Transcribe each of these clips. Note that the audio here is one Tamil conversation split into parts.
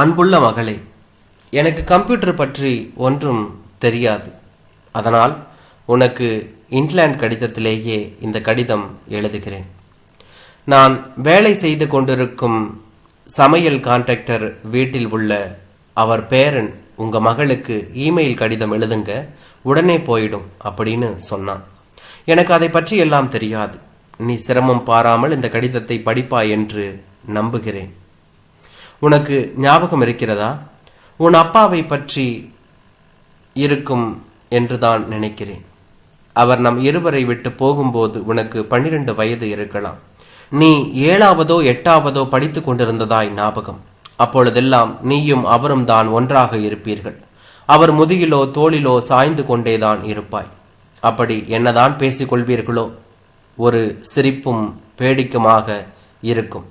அன்புள்ள மகளே எனக்கு கம்ப்யூட்டர் பற்றி ஒன்றும் தெரியாது. அதனால் உனக்கு இன்லேண்ட் கடிதத்திலேயே இந்த கடிதம் எழுதுகிறேன். நான் வேலை செய்து கொண்டிருக்கும் சமையல் கான்ட்ராக்டர் வீட்டில் உள்ள அவர் பேரன் உங்கள் மகளுக்கு இமெயில் கடிதம் எழுதுங்க உடனே போயிடும் அப்படின்னு சொன்னான். எனக்கு அதை பற்றி எல்லாம் தெரியாது. நீ சிரமம் பாராமல் இந்த கடிதத்தை படிப்பாய் என்று நம்புகிறேன். உனக்கு ஞாபகம் இருக்கிறதா? உன் அப்பாவை பற்றி இருக்கும் என்று தான் நினைக்கிறேன். அவர் நம் இருவரை விட்டு போகும்போது உனக்கு பன்னிரண்டு வயது இருக்கலாம். நீ ஏழாவதோ எட்டாவதோ படித்து கொண்டிருந்ததாய் ஞாபகம். அப்பொழுதெல்லாம் நீயும் அவரும் தான் ஒன்றாக இருப்பீர்கள். அவர் முதுகிலோ தோளிலோ சாய்ந்து கொண்டேதான் இருப்பாய். அப்படி என்னதான் பேசிக்கொள்வீர்களோ ஒரு சிரிப்பும் வேடிக்குமாக இருக்கும்.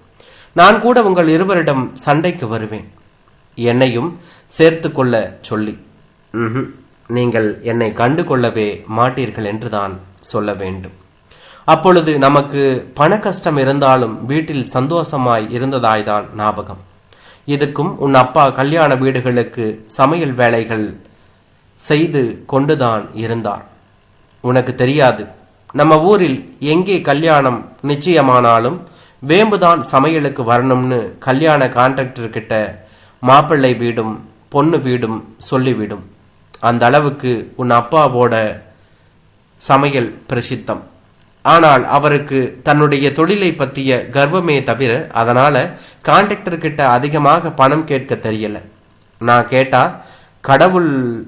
நான் கூட உங்கள் இருவரிடம் சண்டைக்கு வருவேன். என்னையும் சேர்த்து கொள்ள சொல்லி நீங்கள் என்னை கண்டு கொள்ளவே மாட்டீர்கள் என்று தான் சொல்ல வேண்டும். அப்பொழுது நமக்கு பண கஷ்டம் இருந்தாலும் வீட்டில் சந்தோஷமாய் இருந்ததாய்தான் ஞாபகம். இதுக்கும் உன் அப்பா கல்யாண வீடுகளுக்கு சமையல் வேலைகள் செய்து கொண்டுதான் இருந்தார். உனக்கு தெரியாது. நம்ம ஊரில் எங்கே கல்யாணம் நிச்சயமானாலும் வேம்புதான் சமையலுக்கு வரணும்னு கல்யாண கான்ட்ராக்டர் கிட்ட மாப்பிள்ளை வீடும் பொண்ணு வீடும் சொல்லிவிடும். அந்த அளவுக்கு உன் அப்பாவோட சமையல் பிரசித்தம். ஆனால் அவருக்கு தன்னுடைய தொழிலை பற்றிய கர்வமே தவிர அதனால் கான்ட்ராக்டர் கிட்ட அதிகமாக பணம் கேட்க தெரியல. நான் கேட்டால் கடவுள்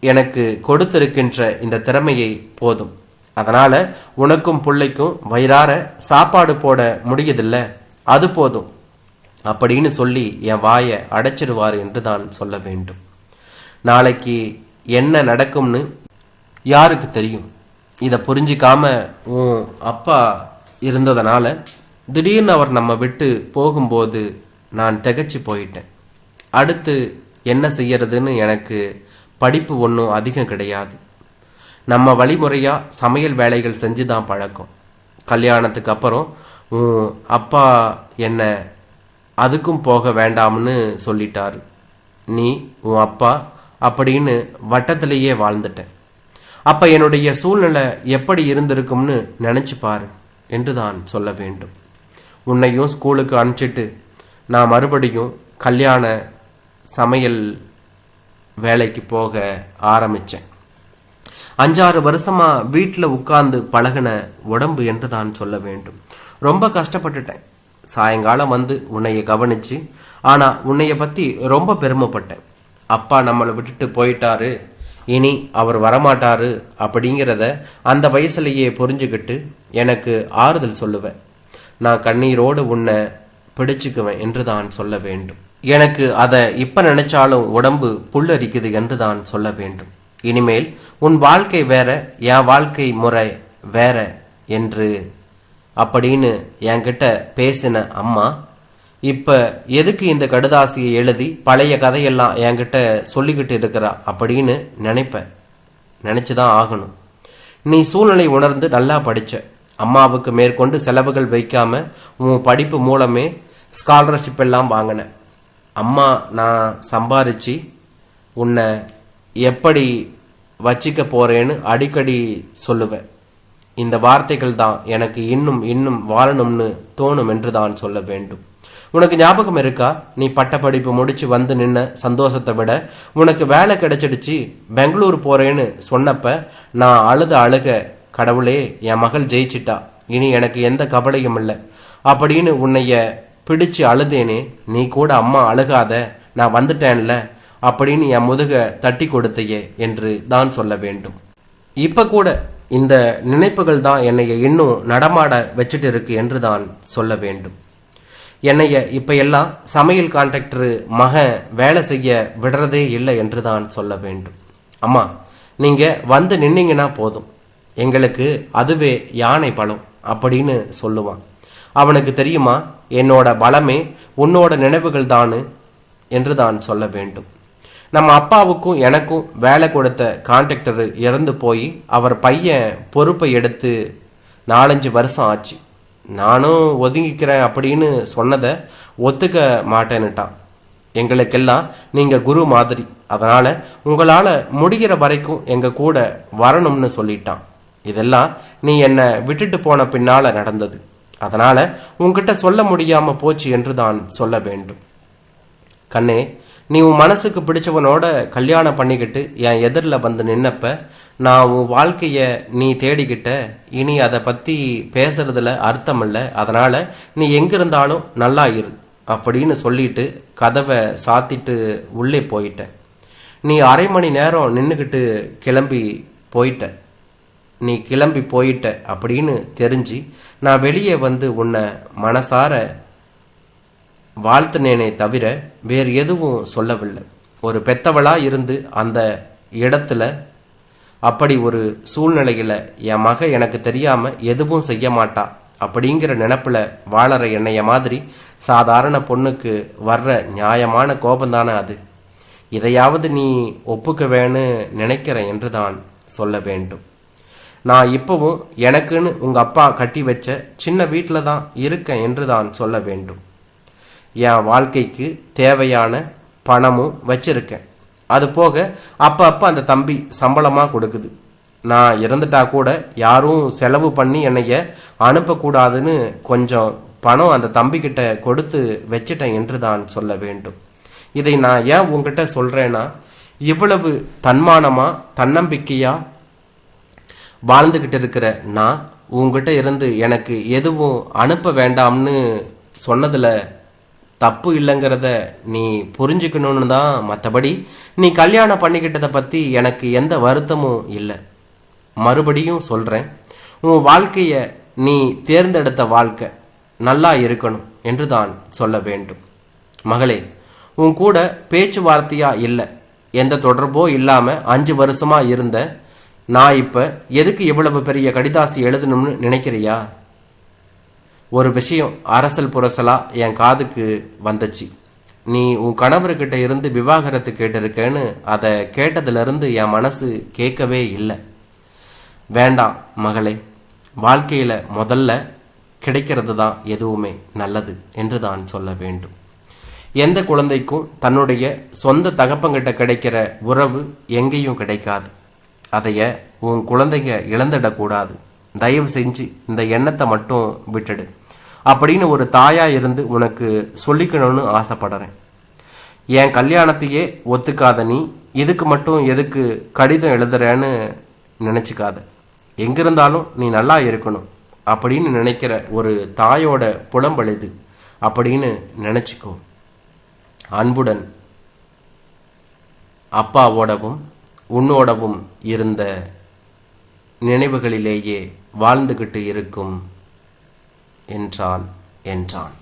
எனக்கு கொடுத்திருக்கின்ற இந்த திறமையை போதும். அதனால் உனக்கும் பிள்ளைக்கும் வயிறார சாப்பாடு போட முடியுதில்ல. அது போதும். அப்படின்னு சொல்லி என் வாயை அடைச்சிடுவார் என்று தான் சொல்ல வேண்டும். நாளைக்கு என்ன நடக்கும்னு யாருக்கு தெரியும்? இதை புரிஞ்சிக்காம உன் அப்பா இருந்ததனால திடீர்னு அவர் நம்ம விட்டு போகும்போது நான் திகைச்சு போயிட்டேன். அடுத்து என்ன செய்யறதுன்னு எனக்கு படிப்பு ஒன்றும் அதிகம் கிடையாது. நம்ம வழிமுறையாக சமையல் வேலைகள் செஞ்சு தான் பழக்கம். கல்யாணத்துக்கு அப்புறம் உன் அப்பா என்ன? அதுக்கும் போக வேண்டாம்னு சொல்லிட்டாரு. நீ உன் அப்பா அப்படின்னு வட்டத்திலேயே வாழ்ந்துட்டேன். அப்போ என்னுடைய சூழ்நிலை எப்படி இருந்திருக்கும்னு நினச்சி பாரு என்று தான் சொல்ல வேண்டும். உன்னையும் ஸ்கூலுக்கு அனுப்பிச்சிட்டு நான் மறுபடியும் கல்யாண சமையல் வேலைக்கு போக ஆரம்பித்தேன் அஞ்சாறு வருஷமா வீட்டில் உட்கார்ந்து பழகின உடம்பு என்று தான் சொல்ல வேண்டும். ரொம்ப கஷ்டப்பட்டுட்டேன். சாயங்காலம் வந்து உன்னைய கவனிச்சு ஆனா உன்னைய பத்தி ரொம்ப பெருமைப்பட்டேன். அப்பா நம்மளை விட்டுட்டு போயிட்டாரு இனி அவர் வரமாட்டாரு அப்படிங்கிறத அந்த வயசுலயே புரிஞ்சுக்கிட்டு எனக்கு ஆறுதல் சொல்லுவேன். நான் கண்ணீரோடு உன்னை பிடிச்சுக்குவேன் என்று தான் சொல்ல வேண்டும். எனக்கு அதை இப்ப நினைச்சாலும் உடம்பு புல்லரிக்குது என்று தான் சொல்ல வேண்டும். இனிமேல் உன் வாழ்க்கை வேற என் வாழ்க்கை முறை வேற என்று. அப்படின்னு என்கிட்ட பேசின அம்மா இப்போ எதுக்கு இந்த கடுதாசியை எழுதி பழைய கதையெல்லாம் என்கிட்ட சொல்லிக்கிட்டு இருக்கிறா அப்படின்னு நினைப்பேன். நினச்சி தான் ஆகணும். நீ சூழ்நிலை உணர்ந்து நல்லா படித்த அம்மாவுக்கு மேற்கொண்டு செலவுகள் வைக்காம உன் படிப்பு மூலமே ஸ்காலர்ஷிப் எல்லாம் வாங்கினேன் அம்மா நான் சம்பாரித்து உன்னை எப்படி வச்சிக்க போகிறேன்னு அடிக்கடி சொல்லுவேன். இந்த வார்த்தைகள் தான் எனக்கு இன்னும் இன்னும் வாழணும்னு தோணும் என்று தான் சொல்ல வேண்டும். உனக்கு ஞாபகம் இருக்கா? நீ பட்டப்படிப்பு முடிச்சு வந்து நின்ன சந்தோஷத்தை விட உனக்கு வேலை கிடைச்சிடுச்சு பெங்களூர் போகிறேன்னு சொன்னப்ப நான் அழுத அழுக கடவுளே என் மகள் ஜெயிச்சிட்டா இனி எனக்கு எந்த கவலையும் இல்லை அப்படின்னு உன்னைய பிடிச்சு அழுதேனே நீ கூட அம்மா அழுகாத நான் வந்துட்டேன்ல அப்படின்னு என் முதுக தட்டி கொடுத்தையே என்று தான் சொல்ல வேண்டும். இப்போ கூட இந்த நினைப்புகள் தான் என்னைய இன்னும் நடமாட வச்சுட்டு இருக்கு என்று தான் சொல்ல வேண்டும். என்னைய இப்போ எல்லாம் சமையல் கான்ட்ராக்டரு மகன் வேலை செய்ய விடுறதே இல்லை என்று தான் சொல்ல வேண்டும். அம்மா நீங்கள் வந்து நின்னீங்கன்னா போதும். எங்களுக்கு அதுவே யானை பலம் அப்படின்னு சொல்லுவான். அவனுக்கு தெரியுமா என்னோட பலமே உன்னோட நினைவுகள் தானு? என்று தான் சொல்ல வேண்டும். நம்ம அப்பாவுக்கும் எனக்கும் வேலை கொடுத்த கான்ட்ராக்டர் இறந்து போய் அவர் பையன் பொறுப்பை எடுத்து நாலஞ்சு வருஷம் ஆச்சு. நானும் ஒதுங்கிக்கிறேன் அப்படின்னு சொன்னதை ஒத்துக்க மாட்டேன்னுட்டான். எங்களுக்கெல்லாம் நீங்கள் குரு மாதிரி. அதனால் உங்களால் முடிகிற வரைக்கும் எங்கள் கூட வரணும்னு சொல்லிட்டான். இதெல்லாம் நீ என்னை விட்டுட்டு போன பின்னால நடந்தது. அதனால் உங்ககிட்ட சொல்ல முடியாமல் போச்சு என்று தான் சொல்ல வேண்டும். கண்ணே நீ உன் மனசுக்கு பிடிச்சவனோட கல்யாணம் பண்ணிக்கிட்டு என் எதிரில் வந்து நின்னப்ப நான் உன் வாழ்க்கையை நீ தேடிக்கிட்ட இனி அதை பற்றி பேசுறதுல அர்த்தம் இல்லை அதனால் நீ எங்கிருந்தாலும் நல்லா இரு அப்படின்னு சொல்லிட்டு கதவை சாத்திட்டு உள்ளே போயிட்ட. நீ அரை மணி நேரம் நின்றுக்கிட்டு கிளம்பி போயிட்ட. நீ கிளம்பி போயிட்ட அப்படின்னு தெரிஞ்சு நான் வெளியே வந்து உன்னை மனசார வாழ்த்துனேனே தவிர வேறு எதுவும் சொல்லவில்லை. ஒரு பெத்தவளாக இருந்து அந்த இடத்துல அப்படி ஒரு சூழ்நிலையில் என் மக எனக்கு தெரியாமல் எதுவும் செய்ய மாட்டா அப்படிங்கிற நினப்பில் வாழற என்னைய மாதிரி சாதாரண பொண்ணுக்கு வர்ற நியாயமான கோபந்தானே அது. இதையாவது நீ ஒப்புக்க வேன்னு நினைக்கிறேன் என்று தான் சொல்ல வேண்டும். நான் இப்போவும் எனக்குன்னு உங்கள் அப்பா கட்டி வச்ச சின்ன வீட்டில் தான் இருக்கேன் என்று தான் சொல்ல வேண்டும். என் வாழ்க்கைக்கு தேவையான பணமும் வச்சிருக்கேன். அது போக அப்போ அப்போ அந்த தம்பி சம்பளமாக கொடுக்குது. நான் இறந்துட்டா கூட யாரும் செலவு பண்ணி என்னைய அனுப்பக்கூடாதுன்னு கொஞ்சம் பணம் அந்த தம்பிக்கிட்ட கொடுத்து வச்சிட்டேன் என்று தான் சொல்ல வேண்டும். இதை நான் ஏன் உங்ககிட்ட சொல்கிறேன்னா இவ்வளவு தன்மானமாக தன்னம்பிக்கையாக வாழ்ந்துக்கிட்டு இருக்கிற நான் உங்ககிட்ட இருந்து எனக்கு எதுவும் அனுப்ப வேண்டாம்னு சொன்னதில் தப்பு இல்லைங்கிறத நீ புரிஞ்சுக்கணும்னு தான் மற்றபடி நீ கல்யாணம் பண்ணிக்கிட்டதை பற்றி எனக்கு எந்த வருத்தமும் இல்லை. மறுபடியும் சொல்கிறேன் உன் வாழ்க்கையை நீ தேர்ந்தெடுத்த வாழ்க்கை நல்லா இருக்கணும் என்று தான் சொல்ல வேண்டும். மகளே உன் கூட பேச்சுவார்த்தையாக இல்லை. எந்த தொடர்போ இல்லாமல் அஞ்சு வருஷமாக இருந்த நான் இப்போ எதுக்கு இவ்வளவு பெரிய கடிதாசி எழுதணும்னு நினைக்கிறியா? ஒரு விஷயம் அரசல் புரசலாக என் காதுக்கு வந்துச்சு. நீ உன் கணவர்கிட்ட இருந்து விவாகரத்து கேட்டிருக்கேன்னு அதை கேட்டதுலேருந்து என் மனசு கேட்கவே இல்லை. வேண்டாம் மகளே வாழ்க்கையில் முதல்ல கிடைக்கிறது தான் எதுவுமே நல்லது என்று தான் சொல்ல வேண்டும். எந்த குழந்தைக்கும் தன்னுடைய சொந்த தகப்பங்கிட்ட கிடைக்கிற உறவு எங்கேயும் கிடைக்காது. அதைய உன் குழந்தைங்க இழந்துடக்கூடாது. தயவு செஞ்சு இந்த எண்ணத்தை மட்டும் விட்டுடு. அப்படின்னு ஒரு தாயாக இருந்து உனக்கு சொல்லிக்கணும்னு ஆசைப்படுறேன். என் கல்யாணத்தையே ஒத்துக்காத நீ இதுக்கு மட்டும் எதுக்கு கடிதம் எழுதுறேன்னு நினச்சிக்காத. எங்கிருந்தாலும் நீ நல்லா இருக்கணும் அப்படின்னு நினைக்கிற ஒரு தாயோட புலம்பழுது அப்படின்னு நினச்சிக்கோ. அன்புடன் அப்பாவோடவும் உன்னோடவும் இருந்த நினைவுகளிலேயே வாழ்ந்துகிட்டு இருக்கும் என்றால் என்றான்.